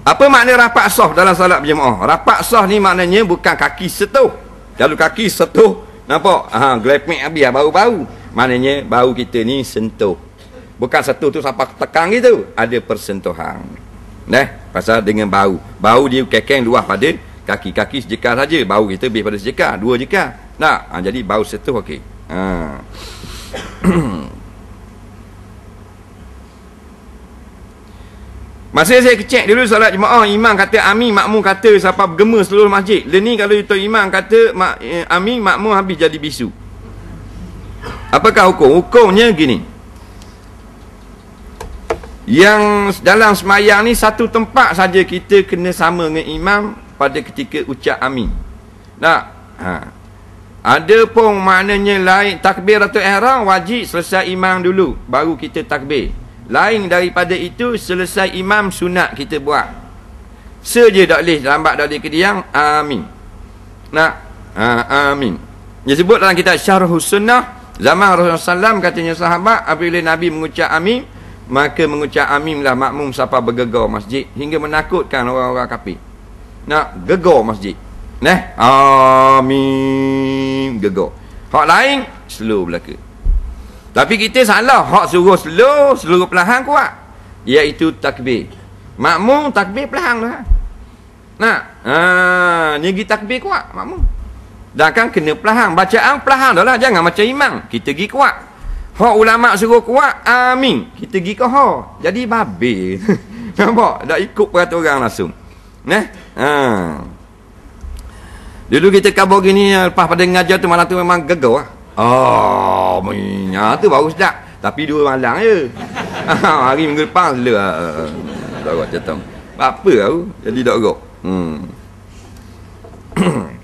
Apa makna rapat sah dalam solat berjemaah? Rapat sah ni maknanya bukan kaki setuh. Kalau kaki setuh, nampak? Ha, glepek habis lah, bau-bau. Maknanya bau kita ni sentuh. Bukan satu tu sampai tekan gitu. Ada persentuhan. Nah, pasal dengan bau. Bau dia kekeng luah pada kaki-kaki sejekar saja. Bau kita lebih pada sejekar. Dua jekar. Nah, ha, jadi bau sentuh okey. Ha. Masa saya kecek dulu solat jemaah, imam kata amin, makmum kata siapa bergema seluruh masjid. Lepas ni kalau itu imam kata mak, eh, amin, makmum habis jadi bisu. Apakah hukum? Hukumnya gini. Yang dalam semayang ni satu tempat saja kita kena sama dengan imam pada ketika ucap amin. Nak? Ha. Ada pun maknanya lain takbir atau ihram wajib selesai imam dulu baru kita takbir. Lain daripada itu selesai imam sunat kita buat. Saja tak boleh lambat boleh kediam. Amin. Nak? Ha, amin. Dia sebut dalam kitab Syarhus Sunnah zaman Rasulullah SAW katanya sahabat apabila Nabi mengucap amin maka mengucap amin lah makmum siapa bergegar masjid hingga menakutkan orang-orang kafir. Nak gegar masjid. Nah, amin gegar. Hak lain slow belaka. Tapi kita salah. Hak suruh slow, seluruh perlahan kuat. Iaitu takbir. Makmum takbir perlahan lah. Nak? Ha, ni takbir kuat makmum. Dan kan kena perlahan. Bacaan perlahan dah lah. Jangan macam imam. Kita pergi kuat. Hak ulama suruh kuat. Amin. Kita pergi ke ha. Jadi babi. Nampak? Tak ikut peraturan langsung. Nah? Ha. Dulu kita kabur gini. Lepas pada ngajar tu malam tu memang gegar. Oh, minyak tu baru sedap. Tapi dua malam je. Hari minggu depan lah. Tak rot jatuh. Apa aku? Jadi tak rot. Hmm.